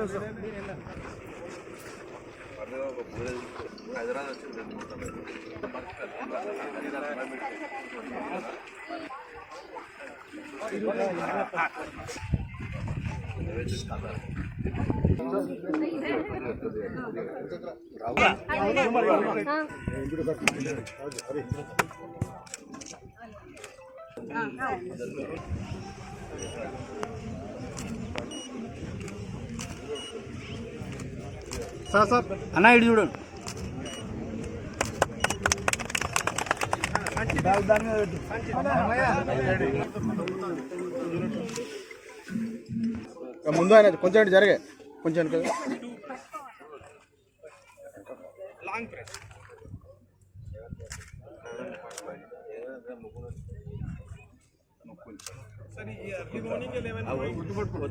그래서 아, 아. Sir sir అన్న ఇటు చూడండి ముందు ఆయన కొంచెం జరిగే. కొంచెం వెనక.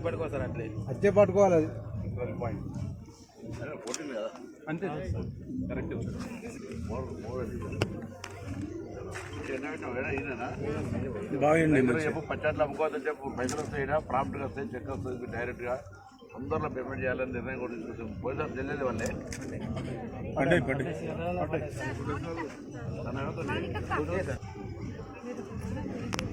పట్టుకో సార్ అట్లే. అచ్చే పట్టుకోవాలి అది. అంతే. కరెక్ట్ బాగుంది చెప్పు పచ్చట్లు అమ్ముకోవద్దని చెప్పు పైసలు వస్తాయినా ప్రాంప్ట్గా వస్తాయి చెక్ వస్తుంది డైరెక్ట్గా. తొందరలో పేమెంట్ చేయాలని నిర్ణయం కూడా తీసుకుంటాం పోయిసారి తెలియదు వాళ్ళే. తన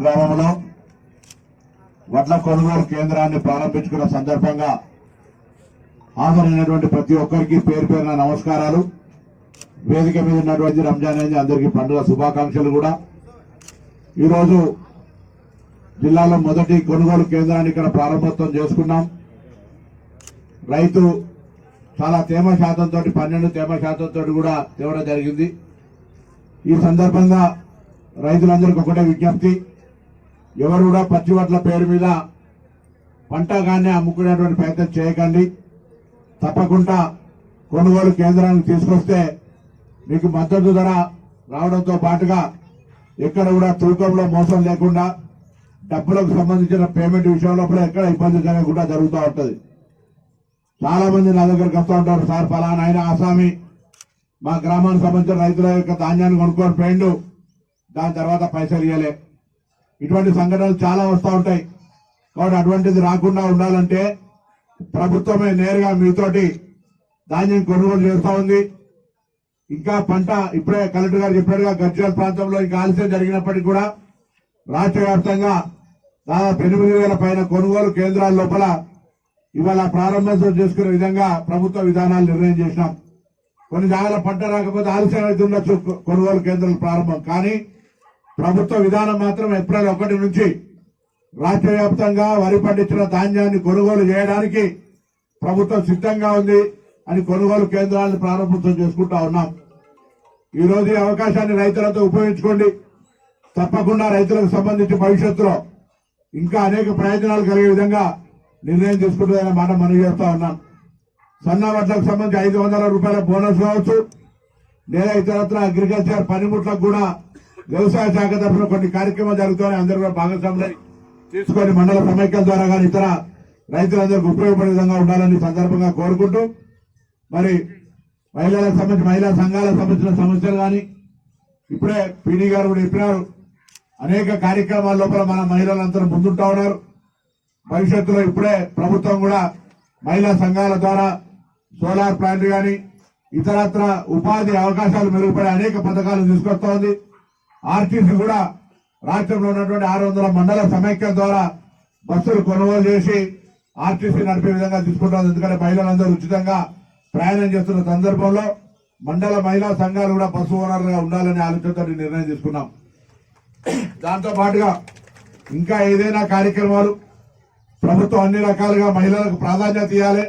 గ్రామంలో వడ్ల కొనుగోలు కేంద్రాన్ని ప్రారంభించుకున్న సందర్భంగా హాజరైనటువంటి ప్రతి ఒక్కరికి పేరు పేరున నమస్కారాలు. వేదిక మీద ఉన్నటువంటి రంజాన్ అనేది అందరికీ పండుగ శుభాకాంక్షలు కూడా. ఈరోజు జిల్లాలో మొదటి కొనుగోలు కేంద్రాన్ని ఇక్కడ ప్రారంభోత్సవం చేసుకున్నాం. రైతు చాలా తేమ శాతంతో పన్నెండు తేమ శాతంతో కూడా తేవడం జరిగింది. ఈ సందర్భంగా రైతులందరికీ ఒకటే విజ్ఞప్తి. ఎవరు కూడా పచ్చివట్ల పేరు మీద పంట కానీ అమ్ముకునేటువంటి ప్రయత్నం చేయకండి. తప్పకుండా కొనుగోలు కేంద్రానికి తీసుకొస్తే మీకు మద్దతు ధర రావడంతో పాటుగా ఎక్కడ కూడా తూకంలో మోసం లేకుండా డబ్బులకు సంబంధించిన పేమెంట్ విషయంలో కూడా ఎక్కడ ఇబ్బంది జరగకుండా జరుగుతూ ఉంటుంది. చాలా మంది నా దగ్గరకు వస్తూ ఉంటారు సార్ ఫలానా ఆయన ఆసామి మా గ్రామానికి సంబంధించిన రైతుల యొక్క ధాన్యాన్ని కొనుక్కొని పోయిండు దాని తర్వాత పైసలు ఇవ్వలే ఇటువంటి సంఘటనలు చాలా వస్తూ ఉంటాయి. కాబట్టి అటువంటిది రాకుండా ఉండాలంటే ప్రభుత్వమే నేరుగా మీతోటి ధాన్యం కొనుగోలు చేస్తూ ఉంది. ఇంకా పంట ఇప్పుడే కలెక్టర్ గారు చెప్పినట్టుగా గజ్వేల్ ప్రాంతంలో ఇంకా ఆలస్యం జరిగినప్పటికీ కూడా రాష్ట్ర వ్యాప్తంగా దాదాపు ఎనిమిది వేల పైన కొనుగోలు కేంద్రాల లోపల ఇవాళ ప్రారంభోత్సవం చేసుకునే విధంగా ప్రభుత్వ విధానాలు నిర్ణయం చేసినాం. కొన్ని జాగాల పంట రాకపోతే ఆలస్యం అయితే ఉండొచ్చు కొనుగోలు కేంద్రాలు ప్రారంభం. కానీ ప్రభుత్వ విధానం మాత్రం ఏప్రిల్ ఒకటి నుంచి రాష్ట్ర వ్యాప్తంగా వరి పండించిన ధాన్యాన్ని కొనుగోలు చేయడానికి ప్రభుత్వం సిద్ధంగా ఉంది అని కొనుగోలు కేంద్రాలను ప్రారంభోత్సవం చేసుకుంటా ఉన్నాం. ఈ రోజు ఈ అవకాశాన్ని రైతులతో ఉపయోగించుకోండి. తప్పకుండా రైతులకు సంబంధించి భవిష్యత్తులో ఇంకా అనేక ప్రయోజనాలు కలిగే విధంగా నిర్ణయం తీసుకుంటుందనే మాట మనం చేస్తా ఉన్నాం. సన్న వడ్లకు సంబంధించి ఐదు వందల రూపాయల బోనస్ కావచ్చు లేదా ఇతరత్ర అగ్రికల్చర్ పనిముట్లకు కూడా వ్యవసాయ శాఖ తరఫున కొన్ని కార్యక్రమాలు జరుగుతాయని అందరూ కూడా భాగస్వాములై తీసుకొని మండల సమైక్యం ద్వారా కానీ ఇతర రైతులందరికీ ఉపయోగపడే విధంగా ఉండాలని సందర్భంగా కోరుకుంటూ మరి మహిళలకు సంబంధించి మహిళా సంఘాలకు సంబంధించిన సమస్యలు కానీ ఇప్పుడే పీడీ గారు కూడా చెప్పినారు. అనేక కార్యక్రమాల లోపల మన మహిళలందరూ ముందుంటా ఉన్నారు. భవిష్యత్తులో ఇప్పుడే ప్రభుత్వం కూడా మహిళా సంఘాల ద్వారా సోలార్ ప్లాంట్ గాని ఇతరత్ర ఉపాధి అవకాశాలు మెరుగుపడే అనేక పథకాలు తీసుకొస్తా ఉంది. ఆర్టీసీ కూడా రాష్ట్రంలో ఉన్నటువంటి ఆరు వందల మండల సమైక్యం ద్వారా బస్సులు కొనుగోలు చేసి ఆర్టీసీ నడిపే విధంగా తీసుకుంటుంది ఎందుకంటే మహిళలందరూ ఉచితంగా ప్రయాణం చేస్తున్న సందర్భంలో మండల మహిళా సంఘాలు కూడా బస్సు ఓనర్గా ఉండాలనే ఆలోచనతో నిర్ణయం తీసుకున్నాం. దాంతో పాటుగా ఇంకా ఏదైనా కార్యక్రమాలు ప్రభుత్వం అన్ని రకాలుగా మహిళలకు ప్రాధాన్యత ఇవ్వాలి.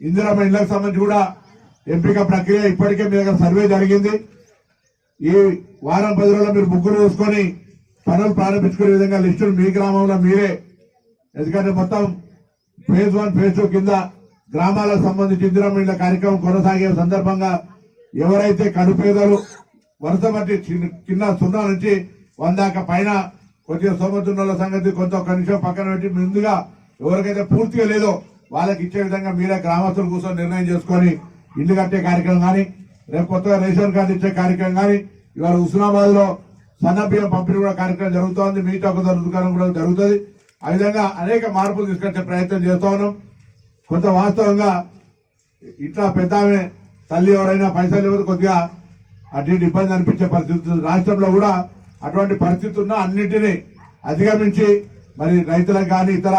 ఇందిరా మహిళలకు సంబంధించి కూడా ఎంపిక ప్రక్రియ ఇప్పటికే మీ దగ్గర సర్వే జరిగింది. ఈ వారం పది రోజుల్లో మీరు ముగ్గురు చూసుకొని పనులు ప్రారంభించుకునే విధంగా లిస్టులు మీ గ్రామంలో మీరే. ఎందుకంటే మొత్తం ఫేజ్ వన్ ఫేజ్ టూ కింద గ్రామాలకు సంబంధించి ఇందిరమ్మ ఇళ్ళ కార్యక్రమం కొనసాగే సందర్భంగా ఎవరైతే కడుపేదలు వరుస బట్టి చిన్న- సున్నా నుంచి వందాక పైన కొద్దిగా సోమతున్నోళ్ళ సంగతి కొంత ఒక నిమిషం పక్కన పెట్టి ముందుగా ఎవరికైతే పూర్తిగా లేదో వాళ్ళకి ఇచ్చే విధంగా మీరే గ్రామస్తులు కూర్చొని నిర్ణయం చేసుకొని ఇల్లు కట్టే కార్యక్రమం కానీ రేపు కొత్తగా రేషన్ కార్డు ఇచ్చే కార్యక్రమం కానీ ఇవాళ హుస్నాబాద్లో సన్నబియ్యం పంపిణీ కూడా కార్యక్రమం జరుగుతోంది. మిగతా ఒక దుకాణం కూడా జరుగుతుంది. ఆ విధంగా అనేక మార్పులు తీసుకొచ్చే ప్రయత్నం చేస్తూ ఉన్నాం. కొంత వాస్తవంగా ఇట్లా పెద్ద తల్లి ఎవరైనా పైసలు ఇవ్వదు కొద్దిగా అటు ఇబ్బంది అనిపించే పరిస్థితి రాష్ట్రంలో కూడా అటువంటి పరిస్థితి ఉన్న అన్నింటినీ అధిగమించి మరి రైతులకు కానీ ఇతర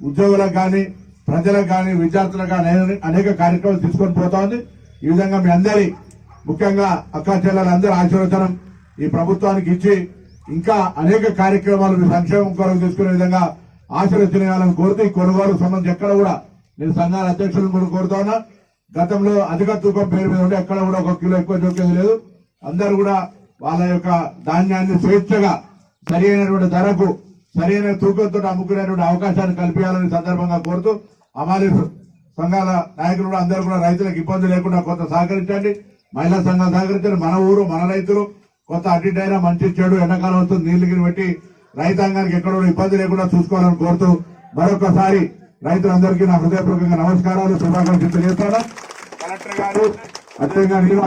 ఉద్యోగులకు కానీ ప్రజలకు కానీ విద్యార్థులకు కానీ అనేక కార్యక్రమాలు తీసుకొని పోతా ఉంది. ఈ విధంగా మీ అందరి ముఖ్యంగా అక్క చెల్లెలందరూ ఆశీర్వచనం ఈ ప్రభుత్వానికి ఇచ్చి ఇంకా అనేక కార్యక్రమాలు మీ సంక్షేమం కొరకు తీసుకునే విధంగా ఆశీర్వచనాలను కోరుతూ ఈ కొనుగోలు సంబంధించి ఎక్కడ కూడా నేను సంఘాల అధ్యక్షులను కూడా కోరుతా ఉన్నా. గతంలో అధిక తూకం పేరు మీద ఉంటే ఎక్కడ కూడా ఒక కిలో ఎక్కువ చూపేది లేదు. అందరూ కూడా వాళ్ళ యొక్క ధాన్యాన్ని స్వేచ్ఛగా సరైనటువంటి ధరకు సరైన తూకంతో అమ్ముకునేటువంటి అవకాశాన్ని కల్పించాలని సందర్భంగా కోరుతూ అమాలి సంఘాల నాయకులు అందరూ కూడా రైతులకు ఇబ్బంది లేకుండా కొంత సహకరించండి. మహిళా సంఘాలు సహకరించండి. మన ఊరు మన రైతులు కొంత అడ్డిటైనా మంచి చెడు ఎండాకాలం వస్తుంది నీళ్ళు గిన్నె పెట్టి రైతాంగానికి ఎక్కడ ఇబ్బంది లేకుండా చూసుకోవాలని కోరుతూ మరొకసారి రైతులందరికీ నా హృదయపూర్వకంగా నమస్కారాలు శుభాకాంక్షలు తెలియజేస్తాను. కలెక్టర్ గారు అదేవిధంగా మీరు